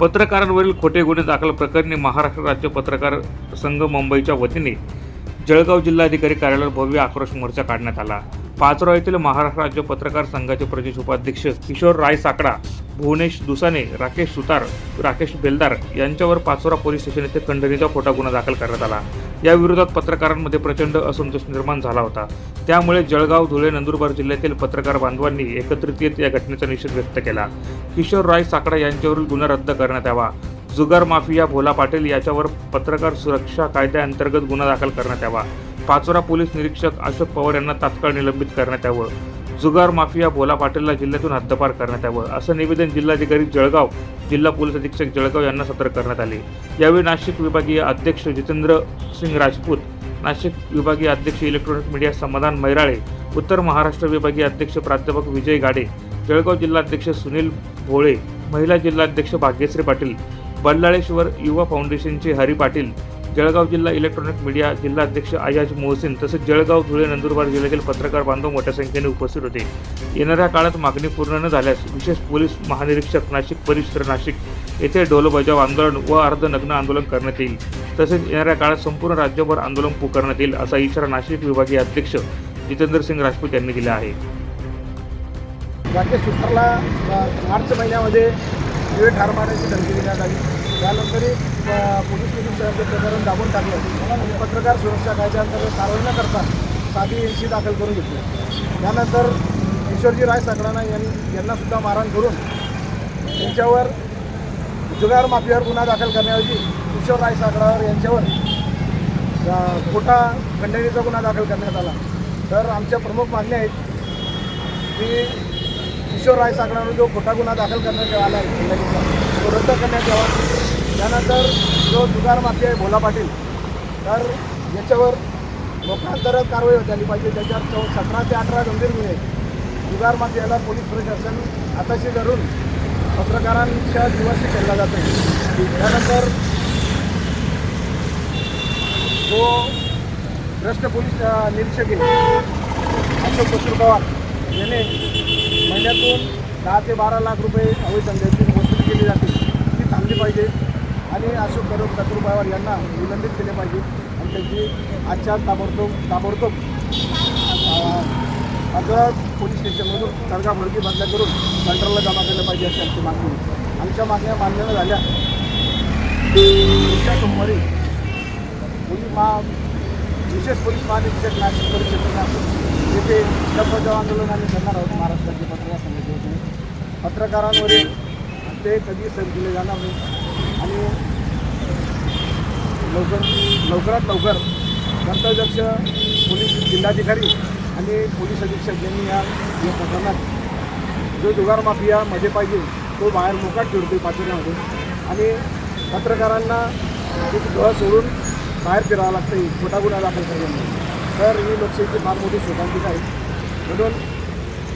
पत्रकारांवरील खोटे गुन्हे दाखल प्रकरणी महाराष्ट्र राज्य पत्रकार संघ मुंबईच्या वतीने जळगाव जिल्हाधिकारी कार्यालयात भव्य आक्रोश मोर्चा काढण्यात आला. पाचोरा येथील महाराष्ट्र राज्य पत्रकार संघाचे प्रदेश उपाध्यक्ष किशोर राय साकडा भुवनेश दुसाने राकेश सुतार राकेश बेलदार यांच्यावर पाचोरा पोलीस स्टेशन येथे खंडणीचा खोटा गुन्हा दाखल करण्यात आला. या विरोधात पत्रकारांमध्ये प्रचंड असंतोष निर्माण झाला होता. त्यामुळे जळगाव धुळे नंदुरबार जिल्ह्यातील पत्रकार बांधवांनी एकत्रित येत या घटनेचा निषेध व्यक्त केला. किशोर राय साकडा यांच्यावरील गुन्हा रद्द करण्यात यावा. जुगार माफिया भोला पाटील याच्यावर पत्रकार सुरक्षा कायद्याअंतर्गत गुन्हा दाखल करण्यात यावा. पाचोरा पोलीस निरीक्षक अशोक पवार यांना तात्काळ निलंबित करण्यात यावं. जुगार माफिया भोला पाटीलला जिल्ह्यातून हद्दपार करण्यात यावं असं निवेदन जिल्हाधिकारी जळगाव जिल्हा पोलीस अधीक्षक जळगाव यांना सत्र करण्यात आले. यावेळी नाशिक विभागीय अध्यक्ष जितेंद्र सिंग राजपूत नाशिक विभागीय अध्यक्ष इलेक्ट्रॉनिक मीडिया समाधान मैराळे उत्तर महाराष्ट्र विभागीय अध्यक्ष प्राध्यापक विजय गाडे जळगाव जिल्हाध्यक्ष सुनील भोळे महिला जिल्हाध्यक्ष भाग्यश्री पाटील बल्लाळेश्वर युवा फाउंडेशनचे हरी पाटील जळगाव जिल्हा इलेक्ट्रॉनिक मीडिया जिल्हा अध्यक्ष आयाज मोहसिन तसेच जळगाव धुळे नंदुरबार जिल्ह्यातील पत्रकार बांधव मोठ्या संख्येने उपस्थित होते. येणाऱ्या काळात मागणी पूर्ण न झाल्यास विशेष पोलीस महानिरीक्षक नाशिक परिसर नाशिक येथे ढोलबजाव आंदोलन व अर्धनग्न आंदोलन करण्यात येईल. तसेच येणाऱ्या काळात संपूर्ण राज्यभर आंदोलन पुकारण्यात येईल असा इशारा नाशिक विभागीय अध्यक्ष जितेंद्र सिंग राजपूत यांनी दिला आहे. राकेश सुतारला मार्च महिन्यामध्ये वेळ ठार मारण्याची धमकी देण्यात आली. त्यानंतरही अ, पोलीस निरीक्षकांचे प्रकरण दाबून टाकलं आणि पत्रकार सुरक्षा कायद्याअंतर्गत कारवाई न करता साधी एनसी दाखल करून घेतली. त्यानंतर ईश्वरजी राय साकडाना यांनी यांनासुद्धा मारहाण करून त्यांच्यावर जुगार माफियावर गुन्हा दाखल करण्याऐवजी किशोर राय सागरावर यांच्यावर खोटा खंडणीचा गुन्हा दाखल करण्यात आला. तर आमच्या प्रमुख मागण्या आहेत की किशोर राय सागरावर जो खोटा गुन्हा दाखल करण्यात आला आहे खंडणीचा तो रद्द करण्यात यावा. त्यानंतर जो जुगार माफी आहे भोला पाटील तर याच्यावर लोकांतरच कारवाई होत आली पाहिजे. त्याच्यावर चौ सतरा ते अठरा गंभीर गुन्हे जुगार माफी याला पोलीस प्रशासन हाताशी धरून पत्रकारांच्या जीवाशी खेळला जातो. त्यानंतर जो भ्रष्ट पोलीस निरीक्षक आहे अशोक बसूर पवार याने महिन्यातून दहा ते बारा लाख रुपये अवैध धंद्याची वसुली केली जाते. ती थांबली पाहिजे. आणि अशोक करोड कचरू यांना निलंबित केले पाहिजे. आणि त्यांची आजच्या ताबडतोब ताबडतोब अगं पोलीस स्टेशनमधून तडगा भडकी बदल्या करून कंट्रोलला जमा केलं पाहिजे अशी आमची मागणी आमच्या मागण्या मान्य न झाल्या पुढच्या सोमवारी पोलीस महा विशेष पोलीस महानिरीक्षक नाशिक परिषदेने आपण येथे डब्बजाव आंदोलन आम्ही करणार आहोत. महाराष्ट्राचे पत्रकार संघाच्या वतीने. पत्रकारांवरील ते कधी सर केले जाणार नाही लवकर लवकरात लवकर कर्तव्यक्ष पोलीस जिल्हाधिकारी आणि पोलीस अधीक्षक यांनी या या प्रकरणात जो जुगार माफिया मध्ये पाहिजे तो बाहेर मोकाट फिरतोय पाचोऱ्यामध्ये. आणि पत्रकारांना एक गह सोडून बाहेर फिरावं लागतं खोटा गुन्हा दाखल करण्यामध्ये तर ही लोकशाहीची फार मोठी शोकांतिका आहे. म्हणून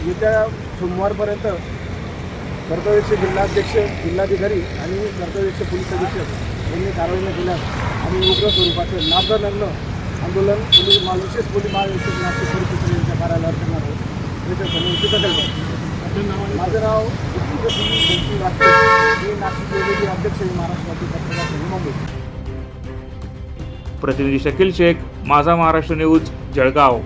येत्या सोमवारपर्यंत कर्तव्यक्ष जिल्हाध्यक्ष जिल्हाधिकारी आणि कर्तव्यक्ष पोलीस अधीक्षक यांनी कारवाई न केल्यास आम्ही उग्र स्वरूपाचं नामदा लग्न आंदोलन पोलीस मा विशेष पोलीस महानिरीक्षक नाशिक परिषद यांच्या कार्यालयावर करणार आहोत. त्याच्या समोरची दखल. माझं नाव नाशिक वेगवेगळी अध्यक्ष पत्रकार संघ मुंबई प्रतिनिधी शकील शेख माझा महाराष्ट्र न्यूज जळगाव.